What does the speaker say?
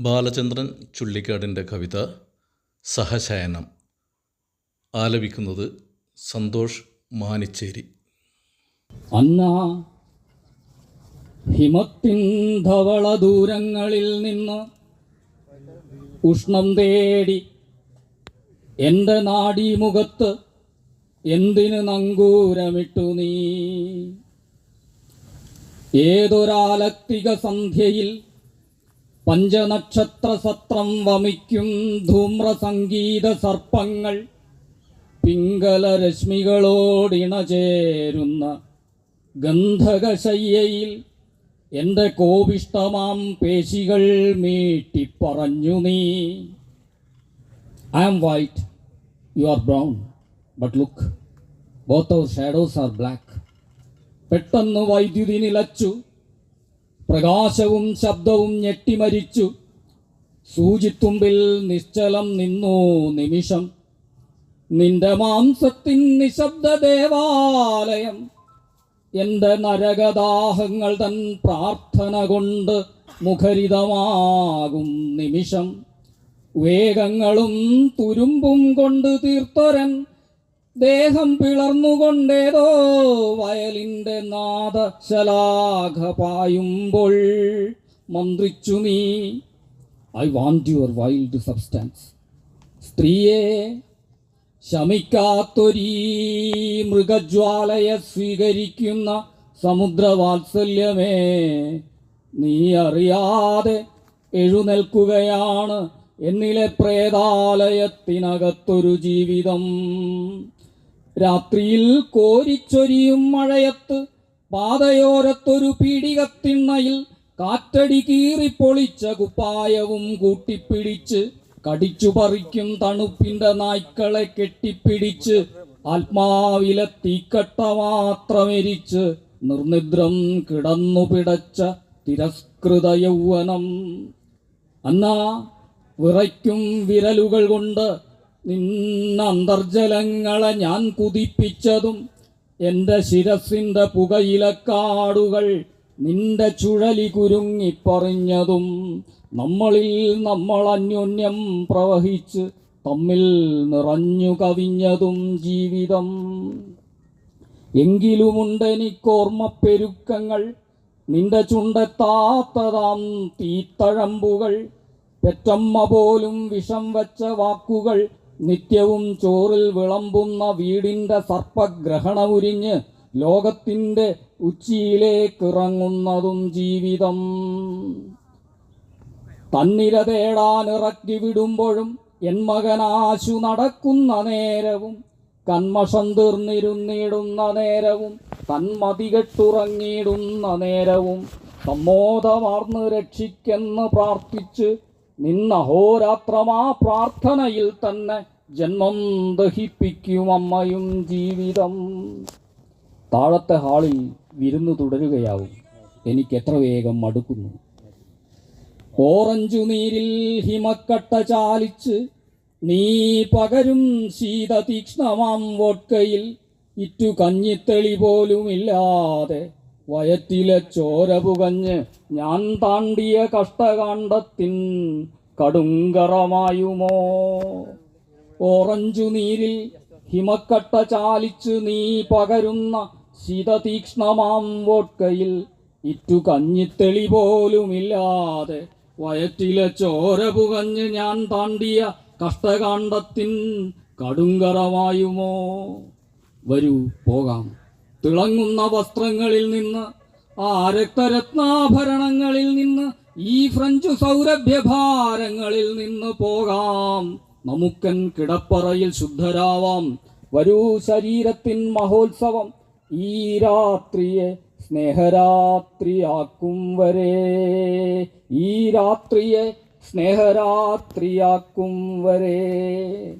ബാലചന്ദ്രൻ ചുള്ളിക്കാടിന്റെ കവിത സഹശയനം. ആലപിക്കുന്നത് സന്തോഷ് മാനിച്ചേരി. അന്നാ ഹിമത്തിൻ ധവള ദൂരങ്ങളിൽ നിന്ന് ഉഷ്ണം തേടി എന്റെ നാടീമുഖത്ത് എന്തിന് നങ്കൂരമിട്ടു നീ? ഏതൊരാലക്തിക സന്ധ്യയിൽ പഞ്ചനക്ഷത്ര സത്രം വമിക്കും ധൂമ്രസംഗീത സർപ്പങ്ങൾ. പിങ്കല രശ്മികളോടിണ ചേരുന്ന ഗന്ധകശയ്യയിൽ എന്റെ കോപിഷ്ടമാം പേശികൾ മീട്ടിപ്പറഞ്ഞു നീ. I am white you are brown but look both our shadows are black പെട്ടെന്ന് വൈദ്യുതി നിലച്ചു പ്രകാശവും ശബ്ദവും ഞെട്ടിമരിച്ചു സൂചിത്തുമ്പിൽ നിശ്ചലം നിന്നു നിമിഷം. നിന്റെ മാംസത്തിൻ നിശബ്ദ ദേവാലയം. എന്റെ നരകദാഹങ്ങൾ തൻ പ്രാർത്ഥന കൊണ്ട് മുഖരിതമാകും നിമിഷം. വേഗങ്ങളും തുരുമ്പും കൊണ്ട് തീർത്തൊരൻ ദേഹം പിളർന്നുകൊണ്ടേതോ വയലിന്റെ നാദശലാഘ പായുമ്പോൾ മന്ത്രിച്ചു നീ I want your wild substance സ്ത്രീയെ ശമിക്കാത്തൊരീ മൃഗജ്വാലയെ സ്വീകരിക്കുന്ന സമുദ്രവാത്സല്യമേ നീ അറിയാതെ എഴുന്നേൽക്കുകയാണ് എന്നിലെ പ്രേതാലയത്തിനകത്തൊരു ജീവിതം. രാത്രിയിൽ കോരിച്ചൊരിയും മഴയത്ത് പാതയോരത്തൊരു പീടികത്തിണ്ണയിൽ കാറ്റടി കീറിപ്പൊളിച്ച കുപ്പായവും കൂട്ടിപ്പിടിച്ച് കടിച്ചു പറിക്കും തണുപ്പിന്റെ നായ്ക്കളെ കെട്ടിപ്പിടിച്ച് ആത്മാവിലെ തീക്കട്ട മാത്രമെരിച്ച് നിർനിദ്രം കിടന്നു പിടച്ച തിരസ്കൃത യൗവനം. അന്നാ വിറയ്ക്കും വിരലുകൾ കൊണ്ട് നിന്ന അന്തർജലങ്ങളെ ഞാൻ കുതിപ്പിച്ചതും എന്റെ ശിരസിന്റെ പുകയിലക്കാടുകൾ നിന്റെ ചുഴലി കുരുങ്ങിപ്പറിഞ്ഞതും നമ്മളിൽ നമ്മൾ അന്യോന്യം പ്രവഹിച്ച് തമ്മിൽ നിറഞ്ഞു കവിഞ്ഞതും ജീവിതം. എങ്കിലുമുണ്ടെനിക്കോർമ്മപ്പെരുക്കങ്ങൾ നിന്റെ ചുണ്ടെത്താത്തതാം തീത്തഴമ്പുകൾ പെറ്റമ്മ പോലും വിഷം വച്ച വാക്കുകൾ നിത്യവും ചോറിൽ വിളമ്പുന്ന വീടിന്റെ സർപ്പഗ്രഹണമുരിഞ്ഞ് ലോകത്തിന്റെ ഉച്ചിയിലേക്കിറങ്ങുന്നതും ജീവിതം. തന്നിര തേടാനിറക്കി വിടുമ്പോഴും എൻ മകനാശു നടക്കുന്ന നേരവും കന്മഷം തീർന്നിരുന്നിടുന്ന നേരവും തന്മതി കെട്ടുറങ്ങിയിടുന്ന നേരവും സമ്മോദമാർന്ന് രക്ഷിക്കെന്ന് പ്രാർത്ഥിച്ച് നിന്നഹോരാത്രമാ പ്രാർത്ഥനയിൽ തന്നെ ജന്മം ദഹിപ്പിക്കും അമ്മയും ജീവിതം. താഴത്തെ ഹാളിൽ വിരുന്നു തുടരുകയാവും. എനിക്ക് എത്ര വേഗം മടുക്കുന്നു ഓറഞ്ചു നീരിൽ ഹിമക്കട്ട ചാലിച്ച് നീ പകരും ശീത തീക്ഷ്ണമാം വോട്കയിൽ ഇറ്റു കഞ്ഞിത്തെളി പോലുമില്ലാതെ വയറ്റിലെ ചോര പുകഞ്ഞ് ഞാൻ താണ്ടിയ കഷ്ടകാണ്ടത്തിൻ കടുങ്കറമായുമോ? ഓറഞ്ചു നീരിൽ ഹിമക്കട്ട ചാലിച്ച് നീ പകരുന്ന ശീതതീക്ഷ്ണമാം വോട്കയിൽ ഇറ്റു കഞ്ഞിത്തെളി പോലുമില്ലാതെ വയറ്റിലെ ചോര പുകഞ്ഞ് ഞാൻ താണ്ടിയ കഷ്ടകാണ്ടത്തിൻ കടുങ്കറമായുമോ? വരൂ പോകാം. തിളങ്ങുന്ന വസ്ത്രങ്ങളിൽ നിന്ന് ആ രക്തരത്നാഭരണങ്ങളിൽ നിന്ന് ഈ ഫ്രഞ്ചു സൗരഭ്യഭാരങ്ങളിൽ നിന്ന് പോകാം. നമുക്കൻ കിടപ്പറയിൽ ശുദ്ധരാവാം. വരൂ ശരീരത്തിൻ മഹോത്സവം. ഈ രാത്രിയെ സ്നേഹരാത്രിയാക്കും വരെ. ഈ രാത്രിയെ സ്നേഹരാത്രിയാക്കും വരെ.